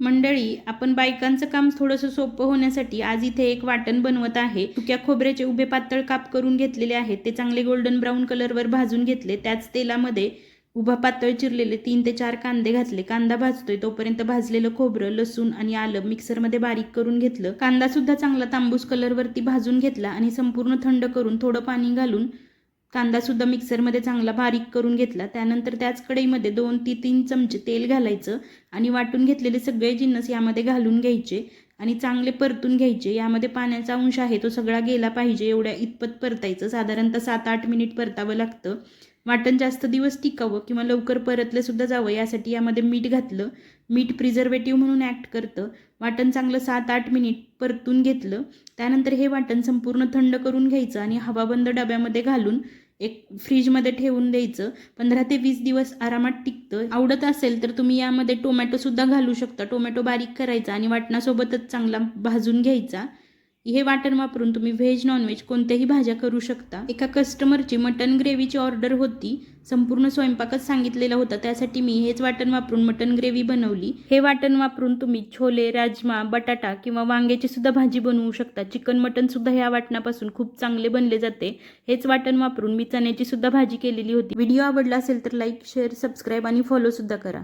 मंडळी आपण बायकांचं काम थोडंसं सोपं होण्यासाठी आज इथे एक वाटण बनवत आहे. सुक्या खोबऱ्याचे उभे पातळ काप करून घेतलेले आहेत. ते चांगले गोल्डन ब्राऊन कलरवर भाजून घेतले. त्याच तेलामध्ये उभा पातळ चिरलेले तीन ते चार कांदे घातले. कांदा भाजतोय तोपर्यंत भाजलेलं खोबरं लसूण आणि आलं मिक्सरमध्ये बारीक करून घेतलं. कांदा सुद्धा चांगला तांबूस कलरवरती भाजून घेतला आणि संपूर्ण थंड करून थोडं पाणी घालून कांदा सुद्धा मिक्सरमध्ये चांगला बारीक करून घेतला. त्यानंतर त्याच कढईमध्ये दोन ते तीन चमचे तेल घालायचं आणि वाटून घेतलेले सगळे जिन्नस यामध्ये घालून घ्यायचे आणि चांगले परतून घ्यायचे. यामध्ये पाण्याचा अंश आहे तो सगळा गेला पाहिजे एवढ्या इतपत परतायचं. साधारणतः सात आठ मिनिट परतावं लागतं. वाटण जास्त दिवस टिकावं किंवा लवकर परतलं सुद्धा जावं यासाठी यामध्ये मीठ घातलं. मीठ प्रिझर्वेटिव्ह म्हणून ॲक्ट करतं. वाटण चांगलं सात आठ मिनिट परतून घेतलं. त्यानंतर हे वाटण संपूर्ण थंड करून घ्यायचं आणि हवाबंद डब्यामध्ये घालून एक फ्रीजमध्ये ठेवून द्यायचं. पंधरा ते वीस दिवस आरामात टिकतं. आवडत असेल तर तुम्ही यामध्ये टोमॅटोसुद्धा घालू शकता. टोमॅटो बारीक करायचा आणि वाटणासोबतच चांगला भाजून घ्यायचा. हे वाटण वापरून तुम्ही व्हेज नॉनव्हेज कोणत्याही भाज्या करू शकता. एका कस्टमरची मटन ग्रेव्हीची ऑर्डर होती. संपूर्ण स्वयंपाकच सांगितलेला होता. त्यासाठी मी हेच वाटण वापरून मटन ग्रेव्ही बनवली. हे वाटण वापरून तुम्ही छोले राजमा बटाटा किंवा वांग्याची सुद्धा भाजी बनवू शकता. चिकन मटन सुद्धा ह्या वाटणापासून खूप चांगले बनले जाते. हेच वाटण वापरून मी चण्याची सुद्धा भाजी केलेली होती. व्हिडिओ आवडला असेल तर लाईक शेअर सबस्क्राईब आणि फॉलो सुद्धा करा.